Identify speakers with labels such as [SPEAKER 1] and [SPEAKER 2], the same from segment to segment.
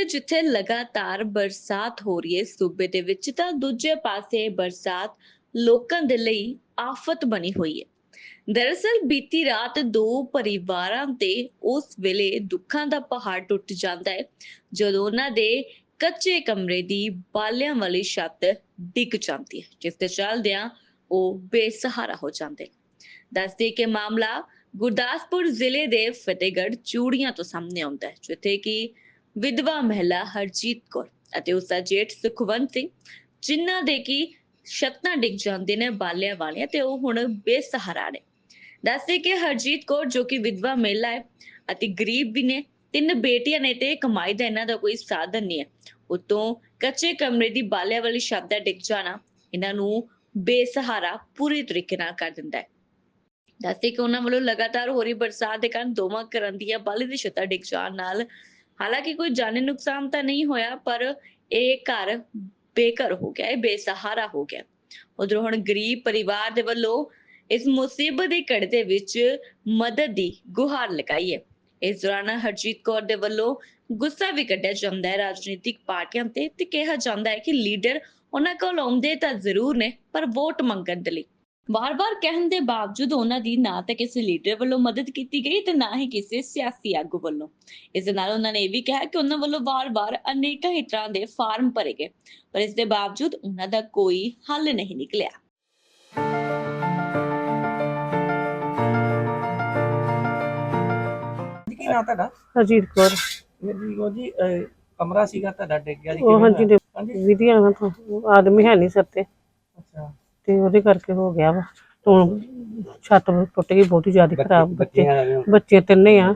[SPEAKER 1] ਪਾਸੇ ਜਿੱਥੇ ਲਗਾਤਾਰ ਬਰਸਾਤ ਹੋ ਰਹੀ ਹੈ ਸੂਬੇ ਦੇ ਵਿੱਚ, ਤਾਂ ਦੂਜੇ ਪਾਸੇ ਬਰਸਾਤ ਲੋਕਾਂ ਦੇ ਲਈ ਆਫਤ ਬਣੀ ਹੋਈ ਹੈ। ਦਰਅਸਲ, ਬੀਤੀ ਰਾਤ ਦੋ ਪਰਿਵਾਰਾਂ ਤੇ ਉਸ ਵੇਲੇ ਦੁੱਖਾਂ ਦਾ ਪਹਾੜ ਟੁੱਟ ਜਾਂਦਾ ਹੈ, ਜਦੋਂ ਉਹਨਾਂ ਦੇ ਕੱਚੇ ਕਮਰੇ ਦੀ ਬਾਲਿਆਂ ਵਾਲੀ ਛੱਤ ਡਿੱਗ ਜਾਂਦੀ ਹੈ, ਜਿਸ ਦੇ ਚੱਲਦਿਆਂ ਉਹ ਬੇਸਹਾਰਾ ਹੋ ਜਾਂਦੇ ਨੇ। ਦੱਸਦੇ ਕਿ ਮਾਮਲਾ ਗੁਰਦਾਸਪੁਰ ਜ਼ਿਲ੍ਹੇ ਦੇ ਫਤਿਹਗੜ੍ਹ ਚੂੜੀਆਂ ਤੋਂ ਸਾਹਮਣੇ ਆਉਂਦਾ ਹੈ, ਜਿੱਥੇ ਕਿ ਵਿਧਵਾ ਮਹਿਲਾ ਹਰਜੀਤ ਕੌਰ ਅਤੇ ਉਸ ਦਾ ਜੇਠ ਸੁਖਵੰਤ ਸਿੰਘ, ਜਿਨ੍ਹਾਂ ਦੇ ਕੀ ਛੱਤਾਂ ਡਿੱਗ ਜਾਂਦੇ ਨੇ ਬਾਲਿਆਂ ਵਾਲੀਆਂ ਤੇ ਉਹ ਹੁਣ ਬੇਸਹਾਰਾ ਨੇ। ਦੱਸਦੇ ਕਿ ਹਰਜੀਤ ਕੌਰ ਜੋ ਕਿ ਵਿਧਵਾ ਮਹਿਲਾ ਹੈ ਅਤੇ ਗਰੀਬ ਵੀ ਨੇ, ਤਿੰਨ ਬੇਟੀਆਂ ਨੇ ਤੇ ਕਮਾਈ ਦਾ ਇਹਨਾਂ ਦਾ ਕੋਈ ਸਾਧਨ ਨਹੀਂ ਹੈ। ਉਤੋਂ ਕੱਚੇ ਕਮਰੇ ਦੀ ਬਾਲਿਆਂ ਵਾਲੀ ਛੱਤ ਦਾ ਡਿੱਗ ਜਾਣਾ ਇਹਨਾਂ ਨੂੰ ਬੇਸਹਾਰਾ ਪੂਰੀ ਤਰੀਕੇ ਨਾਲ ਕਰ ਦਿੰਦਾ ਹੈ। ਦੱਸਦੇ ਕਿ ਉਹਨਾਂ ਵੱਲੋਂ ਲਗਾਤਾਰ ਹੋ ਰਹੀ ਬਰਸਾਤ ਦੇ ਕਾਰਨ ਦੋਵਾਂ ਘਰਾਂ ਦੀਆਂ ਬਾਲੀ ਦੀ ਛੱਤਾਂ ਡਿੱਗ ਜਾਣ ਨਾਲ ਹਾਲਾਂਕਿ ਕੋਈ ਜਾਨੀ ਨੁਕਸਾਨ ਤਾਂ ਨਹੀਂ ਹੋਇਆ, ਪਰ ਇਹ ਘਰ ਬੇਘਰ ਹੋ ਗਿਆ, ਇਹ ਬੇਸਹਾਰਾ ਹੋ ਗਿਆ। ਉਧਰੋਂ ਹੁਣ ਗਰੀਬ ਪਰਿਵਾਰ ਦੇ ਵੱਲੋਂ ਇਸ ਮੁਸੀਬਤ ਦੀ ਘੜੀ ਦੇ ਵਿੱਚ ਮਦਦ ਦੀ ਗੁਹਾਰ ਲਗਾਈ ਹੈ। ਇਸ ਦੌਰਾਨ ਹਰਜੀਤ ਕੌਰ ਦੇ ਵੱਲੋਂ ਗੁੱਸਾ ਵੀ ਕੱਢਿਆ ਜਾਂਦਾ ਹੈ ਰਾਜਨੀਤਿਕ ਪਾਰਟੀਆਂ ਤੇ ਤੇ ਕਿਹਾ ਜਾਂਦਾ ਹੈ ਕਿ ਲੀਡਰ ਉਹਨਾਂ ਕੋਲ ਆਉਂਦੇ ਤਾਂ ਜ਼ਰੂਰ ਨੇ, ਪਰ ਵੋਟ ਮੰਗਣ ਦੇ ਲਈ। ਵਾਰ-ਵਾਰ ਕਹਿਣ ਦੇ ਬਾਵਜੂਦ ਉਹਨਾਂ ਦੀ ਨਾ ਤਾਂ ਕਿਸੇ ਲੀਡਰ ਵੱਲੋਂ ਮਦਦ ਕੀਤੀ ਗਈ ਤੇ ਨਾ ਹੀ ਕਿਸੇ ਸਿਆਸੀ ਆਗੂ ਵੱਲੋਂ। ਇਸ ਦੇ ਨਾਲ ਉਹਨਾਂ ਨੇ ਇਹ ਵੀ ਕਿਹਾ ਕਿ ਉਹਨਾਂ ਵੱਲੋਂ ਵਾਰ-ਵਾਰ ਅਨੇਕਾਂ ਹੀ ਤਰ੍ਹਾਂ ਦੇ ਫਾਰਮ ਭਰੇ ਗਏ ਪਰ ਇਸ ਦੇ ਬਾਵਜੂਦ ਉਹਨਾਂ ਦਾ ਕੋਈ ਹੱਲ ਨਹੀਂ ਨਿਕਲਿਆ।
[SPEAKER 2] ਕੀ ਨਾਂ ਤੁਹਾਡਾ?
[SPEAKER 3] ਹਰਜੀਤ ਕੌਰ।
[SPEAKER 2] ਵੀਰ ਜੀ ਅਹ, ਕਮਰਾ ਸੀਗਾ ਤੁਹਾਡਾ ਡਿੱਗ ਗਿਆ ਜੀ
[SPEAKER 3] ਉਹ
[SPEAKER 2] ਕਿਵੇਂ
[SPEAKER 3] ਹਾਂਜੀ
[SPEAKER 2] ਹੋਇਆ?
[SPEAKER 3] ਦੇ
[SPEAKER 2] ਹਾਂਜੀ।
[SPEAKER 3] ਵਿਧੀਆਂ ਆਦਮੀ ਹੈ ਨਹੀਂ ਸਿਰ ਤੇ। ਤੇ ਉਹਦੇ ਕਰਕੇ ਹੋ ਗਿਆ ਵਾ। ਤੋਂ ਛੱਤ ਟੁੱਟ ਗਈ ਬਹੁਤੀ ਜ਼ਿਆਦਾ ਖਰਾਬ ਬੱਚੇ ਬੱਚੇ। ਤਿੰਨੇ ਆ।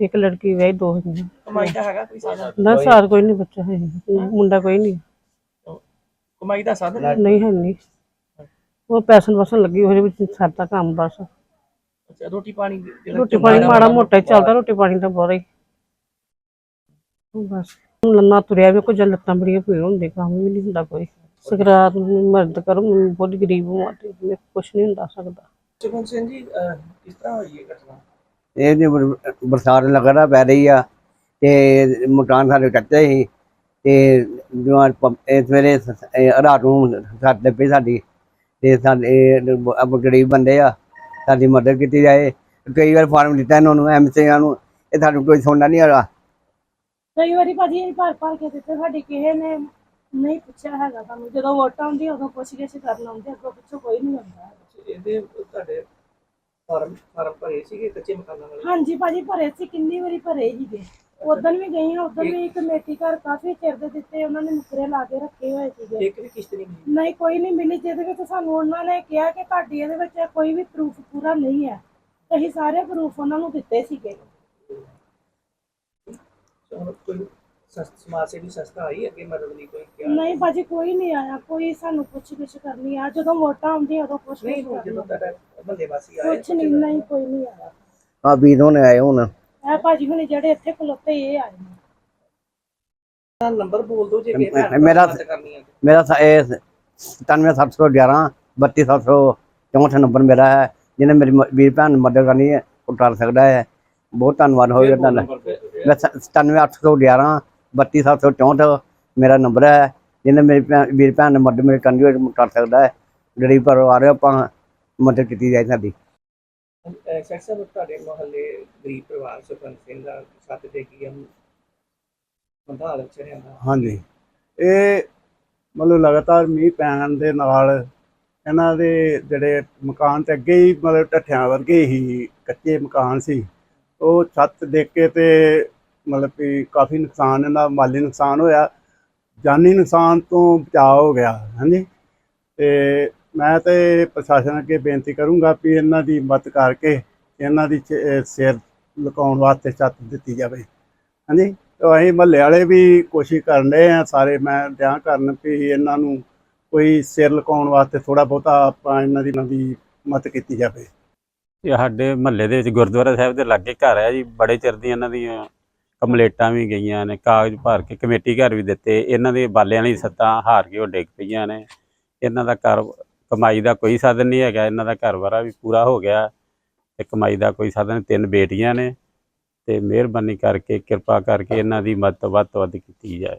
[SPEAKER 3] ਇੱਕ ਲੜਕੀ ਵਿਆਹੀ ਦੋ ਹੈਗੀਆਂ।
[SPEAKER 2] ਕਮਾਈ ਦਾ ਹੈਗਾ ਕੋਈ ਸਾਧਨ
[SPEAKER 3] ਨਾ ਸਾਰ ਕੋਈ ਨਹੀਂ ਬੱਚਾ ਹੈ। ਮੁੰਡਾ ਕੋਈ ਨਹੀਂ।
[SPEAKER 2] ਕਮਾਈ ਦਾ ਸਾਧਨ
[SPEAKER 3] ਨਹੀਂ ਹੈ ਨਹੀਂ। ਉਹ ਪੈਸਨ ਵਸਣ ਲੱਗੀ ਉਹਦੇ ਵਿੱਚ ਸਰਦਾ ਕੰਮ ਬਸ।
[SPEAKER 2] ਅੱਛਾ ਰੋਟੀ ਪਾਣੀ ਜਿਹੜਾ
[SPEAKER 3] ਰੋਟੀ ਪਾਣੀ ਮਾੜਾ ਮੋਟਾ ਹੀ ਚੱਲਦਾ ਰੋਟੀ ਪਾਣੀ ਤਾਂ ਬਹੁਤ ਹੀ। ਬਸ। ਲੰਨਾ ਤੁਰਿਆ ਵੀ ਕੋਈ ਲੱਤਾਂ ਬੜੀਆਂ ਪੀੜ ਹੁੰਦੀ ਕੰਮ ਵੀ ਨਹੀਂ ਹੁੰਦਾ ਕੋਈ। ਸਕਰਾਤ ਨੂੰ ਮਰਦ ਕਰੋ ਮੈਂ ਬਹੁਤ ਗਰੀਬ ਹਾਂ ਤੇ ਮੇਰੇ ਕੁਛ ਨਹੀਂ ਹੁੰਦਾ ਸਕਦਾ।
[SPEAKER 2] ਸੁਖਨ ਸਿੰਘ ਜੀ ਅਹ, ਕਿਸ ਤਰ੍ਹਾਂ ਹੋਈ ਇਹ ਘਟਨਾ?
[SPEAKER 4] ਇਹ ਜੀ ਬਰ- ਬਰਸਾਤ ਲਗਾਤਾਰ ਪੈ ਰਹੀ ਆ ਤੇ ਮਕਾਨ ਸਾਡੇ ਕੱਚੇ ਸੀ ਤੇ ਜੋ ਇਸ ਵੇਲੇ ਸ- ਇਹ ਰਾਤ ਨੂੰ ਦੇ ਪਈ ਸਾਡੀ ਤੇ ਸਾਡੇ ਅਬ ਗਰੀਬ ਬੰਦੇ ਆ ਸਾਡੀ ਮਦਦ ਕੀਤੀ ਜਾਏ। ਕਈ ਵਾਰ ਫਾਰਮ ਦਿੱਤਾ ਇਹਨਾਂ ਨੂੰ ਐਮਸੀਆਂ ਨੂੰ ਇਹ ਸਾਨੂੰ ਕੋਈ ਸੁਣਨਾ ਨਹੀਂ ਹੈਗਾ।
[SPEAKER 5] ਕਈ ਵਾਰੀ ਭਾਜੀ ਅਸੀਂ ਭਰ ਭਰ ਕੇ ਦਿੱਤੇ ਸਾਡੀ ਕਿਸੇ ਨੇ ਨਹੀਂ ਪੁੱਛਿਆ ਹੈਗਾ ਸਾਨੂੰ। ਜਦੋਂ ਵੋਟਾਂ ਆਉਂਦੀਆਂ ਉਦੋਂ ਪੁੱਛ ਗਿੱਛ ਕਰਨ ਆਉਂਦੇ ਅੱਗੋਂ ਪਿੱਛੋਂ ਕੋਈ ਨਹੀਂ ਆਉਂਦਾ
[SPEAKER 2] ਇਹਦੇ ਤੁਹਾਡੇ ਫਾਰਮ ਫਾਰਮ ਭਰੇ ਸੀਗੇ ਕੱਚੇ ਮਕਾਨਾਂ ਵਾਲੇ?
[SPEAKER 5] ਹਾਂਜੀ ਭਾਜੀ ਭਰੇ ਸੀ ਕਿੰਨੀ ਵਾਰੀ ਭਰੇ ਸੀਗੇ। ਉਦੋਂ ਵੀ ਗਈ ਹਾਂ ਉਦੋਂ ਵੀ ਕਮੇਟੀ ਘਰ ਕਾਫੀ ਚਿਰ ਦੇ ਦਿੱਤੇ ਉਹਨਾਂ ਨੇ ਨੁਕਰੇ ਲਾ ਕੇ ਰੱਖੇ ਹੋਏ ਸੀਗੇ।
[SPEAKER 2] ਇੱਕ ਵੀ ਕਿਸ਼ਤ ਨਹੀਂ ਮਿਲੀ?
[SPEAKER 5] ਨਹੀਂ ਕੋਈ ਨਹੀਂ ਮਿਲੀ ਜਿਹਦੇ ਵਿੱਚ ਸਾਨੂੰ ਉਹਨਾਂ ਨੇ ਕਿਹਾ ਕਿ ਤੁਹਾਡੀ ਇਹਦੇ ਵਿੱਚ ਕੋਈ ਵੀ ਪ੍ਰੂਫ ਪੂਰਾ ਨਹੀਂ ਹੈ। ਅਸੀਂ ਸਾਰੇ ਪ੍ਰੂਫ ਉਹਨਾਂ ਨੂੰ ਦਿੱਤੇ ਸੀਗੇ।
[SPEAKER 2] ਹੁਣ ਕੋਈ ਸਸ- ਸਮਾਜ ਸੇਵੀ ਸੰਸਥਾ ਆਈ ਅੱਗੇ ਮਦਦ ਲਈ ਕੋਈ ਕਿਹਾ?
[SPEAKER 5] ਨਹੀਂ ਭਾਜੀ ਕੋਈ ਨਹੀਂ ਆਇਆ ਕੋਈ ਸਾਨੂੰ ਪੁੱਛ ਗਿੱਛ ਕਰਨੀ ਆ। ਜਦੋਂ ਵੋਟਾਂ ਆਉਂਦੀਆਂ ਉਦੋਂ ਪੁੱਛ
[SPEAKER 2] ਨਹੀਂ
[SPEAKER 5] ਗਿੱਛ
[SPEAKER 2] ਜਦੋਂ ਤੁਹਾਡਾ ਬੰਦੇ ਵਾਸੀ ਆਏ
[SPEAKER 5] ਕੁਛ ਨਹੀਂ ਨਹੀਂ ਕੋਈ ਨਹੀਂ ਆਇਆ।
[SPEAKER 4] ਆ ਵੀਰ ਹੋਣੇ ਆਏ ਹੁਣ।
[SPEAKER 5] ਇਹ ਭਾਜੀ ਹੁਣੇ ਜਿਹੜੇ ਇੱਥੇ ਖਲੋਤੇ ਇਹ ਆਏ ਨੇ।
[SPEAKER 2] ਨੰਬਰ ਬੋਲ ਦਿਓ ਜੇ ਕਿਸੇ ਭੈਣ ਭਰਾ
[SPEAKER 4] ਮੇਰਾ-
[SPEAKER 2] ਮਦਦ ਕਰਨੀ ਹੈ
[SPEAKER 4] ਮੇਰਾ ਸ- ਇਹ 97711 32764 ਨੰਬਰ ਮੇਰਾ ਹੈ। ਜਿਹਨੇ ਮੇਰੀ ਮ- ਵੀਰ ਭੈਣ ਨੂੰ ਮਦਦ ਕਰਨੀ ਹੈ ਉਹ ਕਰ ਸਕਦਾ ਹੈ। ਬਹੁਤ ਧੰਨਵਾਦ ਹੋਵੇਗਾ ਤੁਹਾਡਾ। ਮੈਂ 97811 32764 ਮੇਰਾ ਨੰਬਰ ਹੈ ਜਿਹਨੇ ਮੇਰੀ ਭੈਣ ਵੀਰ ਭੈਣ ਨੇ ਮਦਦ ਮੇਰੀ ਉਹ ਕਰ ਸਕਦਾ ਹੈ ਗਰੀਬ ਪਰਿਵਾਰ ਹੈ, ਆਪਾਂ ਮਦਦ ਕੀਤੀ ਜਾਏ ਸਾਡੀ।
[SPEAKER 2] ਸਾਹਿਬ ਤੁਹਾਡੇ ਮੁਹੱਲੇ ਗਰੀਬ ਪਰਿਵਾਰ ਸੁਖਨ ਸਿੰਘ ਦਾ ਛੱਤ ਤੇ ਕੀ ਹਮ ਬੰਦਾ ਹਾਲਤ ਚ ਰਹਿੰਦਾ
[SPEAKER 6] ਹਾਂਜੀ। ਇਹ ਮਤਲਬ ਲਗਾਤਾਰ ਮੀਂਹ ਪੈਣ ਦੇ ਨਾਲ ਇਹਨਾਂ ਦੇ ਜਿਹੜੇ ਮਕਾਨ ਤੇ ਅੱਗੇ ਹੀ ਮਤਲਬ ਢੱਠਿਆਂ ਵਰਗੇ ਹੀ ਕੱਚੇ ਮਕਾਨ ਸੀ। ਉਹ ਛੱਤ ਦੇਖ ਕੇ ਤੇ ਮਤਲਬ ਕਿ ਕਾਫੀ ਨੁਕਸਾਨ, ਇਹਨਾਂ ਮਾਲੀ ਨੁਕਸਾਨ ਹੋਇਆ, ਜਾਨੀ ਨੁਕਸਾਨ ਤੋਂ ਬਚਾਅ ਹੋ ਗਿਆ, ਹਾਂਜੀ। ਤੇ ਮੈਂ ਤੇ ਪ੍ਰਸ਼ਾਸਨ ਅੱਗੇ ਬੇਨਤੀ ਕਰੂੰਗਾ ਵੀ ਇਹਨਾਂ ਦੀ ਮਦਦ ਕਰਕੇ ਇਹਨਾਂ ਦੀ ਸਿਰ ਲੁਕਾਉਣ ਵਾਸਤੇ ਛੱਤ ਦਿੱਤੀ ਜਾਵੇ, ਹਾਂਜੀ। ਤੇ ਅਸੀਂ ਮਹੱਲੇ ਵਾਲੇ ਵੀ ਕੋਸ਼ਿਸ਼ ਕਰਨ ਰਹੇ ਆ ਸਾਰੇ ਮੈਂ ਦਿਆਂ ਕਰਨ ਵੀ ਇਹਨਾਂ ਨੂੰ ਕੋਈ ਸਿਰ ਲੁਕਾਉਣ ਵਾਸਤੇ ਥੋੜਾ ਬਹੁਤਾ ਆਪਾਂ ਇਹਨਾਂ ਦੀ ਇਹਨਾਂ ਮਦਦ ਕੀਤੀ ਜਾਵੇ।
[SPEAKER 7] ਇਹ ਸਾਡੇ ਮਹੱਲੇ ਦੇ ਵਿੱਚ ਗੁਰਦੁਆਰਾ ਸਾਹਿਬ ਦੇ ਲਾਗੇ ਘਰ ਹੈ ਜੀ, ਬੜੇ ਚਿਰ ਦੀਆਂ ਇਹਨਾਂ ਦੀਆਂ ਕੰਪਲੇਟਾਂ ਵੀ ਗਈਆਂ ਨੇ, ਕਾਗਜ਼ ਭਰ ਕੇ ਕਮੇਟੀ ਘਰ ਵੀ ਦਿੱਤੇ, ਇਹਨਾਂ ਦੇ ਬਾਲਿਆਂ ਵਾਲੀ ਸੱਤਾਂ ਹਾਰ ਕੇ ਉਹ ਡਿੱਗ ਪਈਆਂ ਨੇ। ਇਹਨਾਂ ਦਾ ਘਰ, ਕਮਾਈ ਦਾ ਕੋਈ ਸਾਧਨ ਨਹੀਂ ਹੈਗਾ, ਇਹਨਾਂ ਦਾ ਘਰ ਵਾਰਾ ਵੀ ਪੂਰਾ ਹੋ ਗਿਆ ਤੇ ਕਮਾਈ ਦਾ ਕੋਈ ਸਾਧਨ, ਤਿੰਨ ਬੇਟੀਆਂ ਨੇ ਤੇ ਮਿਹਰਬਾਨੀ ਕਰਕੇ, ਕਿਰਪਾ ਕਰਕੇ ਇਹਨਾਂ ਦੀ ਮਦਦ ਵੱਧ ਤੋਂ ਵੱਧ ਕੀਤੀ ਜਾਏ।